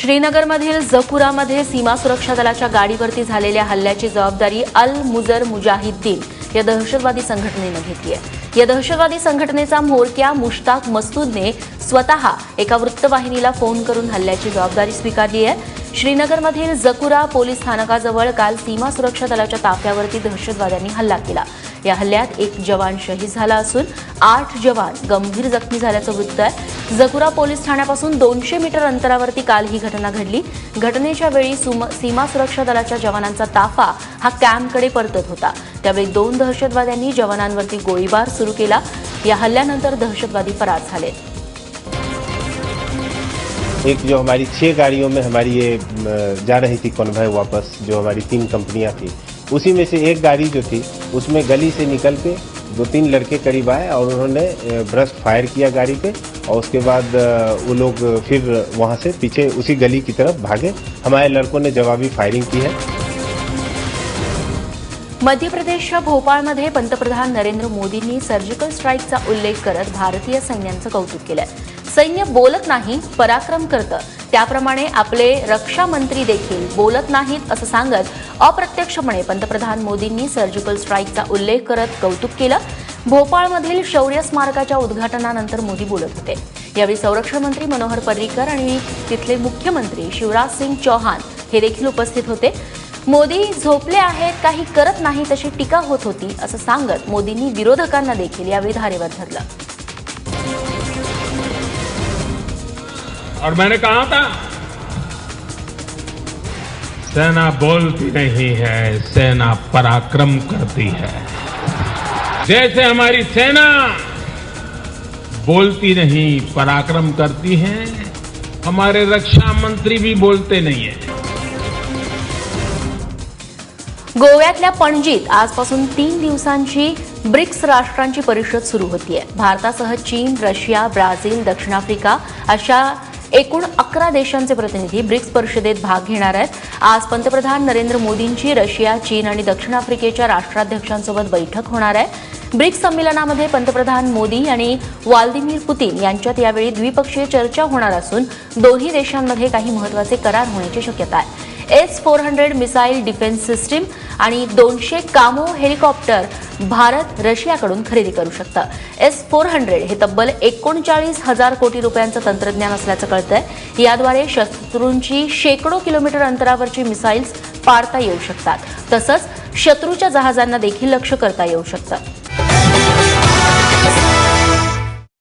श्रीनगरमधील जकुरामध्ये सीमा सुरक्षा दलाच्या गाडीवरती झालेल्या हल्ल्याची जबाबदारी अल मुजर मुजाहिद्दीन या दहशतवादी संघटनेनं घेतली आहे. या दहशतवादी संघटनेचा म्होरक्या मुश्ताक मसूदने स्वतः एका वृत्तवाहिनीला फोन करून हल्ल्याची जबाबदारी स्वीकारली आहे. श्रीनगरमधील जकुरा पोलीस स्थानकाजवळ काल सीमा सुरक्षा दलाच्या ताफ्यावरती दहशतवाद्यांनी हल्ला केला. या हल्ल्यात एक जवान शहीद झाला असून आठ जवान गंभीर जखमी झाल्याचं वृत्त आहे. जकुरा पोलीस ठाण्यापासून दोनशे मीटर अंतरावरती काल ही घटना घडली. घटनेच्या वेळी सीमा सुरक्षा दलाच्या जवानांचा ताफा हा कॅम्पकडे परतत होता. त्यावेळी दोन दहशतवाद्यांनी जवानांवरती गोळीबार सुरू केला. या हल्ल्यानंतर दहशतवादी फरार झाले. एक जो हमारी छह गाड़ियों में हमारी ये जा रही थी कॉन्वॉय वापस जो हमारी तीन कंपनियां थी उसी में से एक गाड़ी जो थी उसमें गली से निकल के दो तीन लड़के करीब आए और उन्होंने ब्रस्ट फायर किया गाड़ी पे और उसके बाद वो लोग फिर वहां से पीछे उसी गली की तरफ भागे। हमारे लड़कों ने जवाबी फायरिंग की है। मध्य प्रदेशच्या भोपाळमध्ये पंतप्रधान नरेंद्र मोदींनी सर्जिकल स्ट्राईकचा उल्लेख करत भारतीय सैन्याचं कौतुक केलंय. सैन्य बोलत नाही पराक्रम करतं. त्याप्रमाणे आपले रक्षा मंत्री देखील बोलत नाहीत असं सांगत अप्रत्यक्षपणे पंतप्रधान मोदींनी सर्जिकल स्ट्राईकचा उल्लेख करत कौतुक केलं. भोपाळमधील शौर्य स्मारकाच्या उद्घाटनानंतर मोदी बोलत होते. यावेळी संरक्षण मंत्री मनोहर पर्रिकर आणि तिथले मुख्यमंत्री शिवराज सिंग चौहान हे देखील उपस्थित होते. मोदी झोपले आहेत काही करत नाही तशी टीका होत होती असं सांगत मोदींनी विरोधकांना देखील यावेळी धारेवर धरलं. और मैंने कहा था सेना बोलती नहीं है सेना पराक्रम करती है। जैसे हमारी सेना बोलती नहीं पराक्रम करती है हमारे रक्षा मंत्री भी बोलते नहीं है। गोव्यातल्या पणजीत आजपासून तीन दिवसांची ब्रिक्स राष्ट्रांची परिषद सुरू होतीये. भारतासह चीन रशिया ब्राझील दक्षिण आफ्रिका अशा एकूण अकरा देशांचे प्रतिनिधी ब्रिक्स परिषदेत भाग घेणार आहेत. आज पंतप्रधान नरेंद्र मोदींची रशिया चीन आणि दक्षिण आफ्रिकेच्या राष्ट्राध्यक्षांसोबत बैठक होणार आहे. ब्रिक्स संमेलनामध्ये पंतप्रधान मोदी आणि व्लादिमीर पुतीन यांच्यात यावेळी द्विपक्षीय चर्चा होणार असून दोन्ही देशांमध्ये काही महत्त्वाचे करार होण्याची शक्यता आहे. S four hundred missile defence system आणि दोनशे कामो हेलिकॉप्टर भारत रशियाकडून खरेदी करू शकतं. एस फोर हंड्रेड हे तब्बल एकोणचाळीस हजार कोटी रुपयांचं तंत्रज्ञान असल्याचं कळतंय. याद्वारे शत्रूंची शेकडो किलोमीटर अंतरावरची मिसाईल्स पाडता येऊ शकतात. तसंच शत्रूच्या जहाजांना देखील लक्ष करता येऊ शकतं.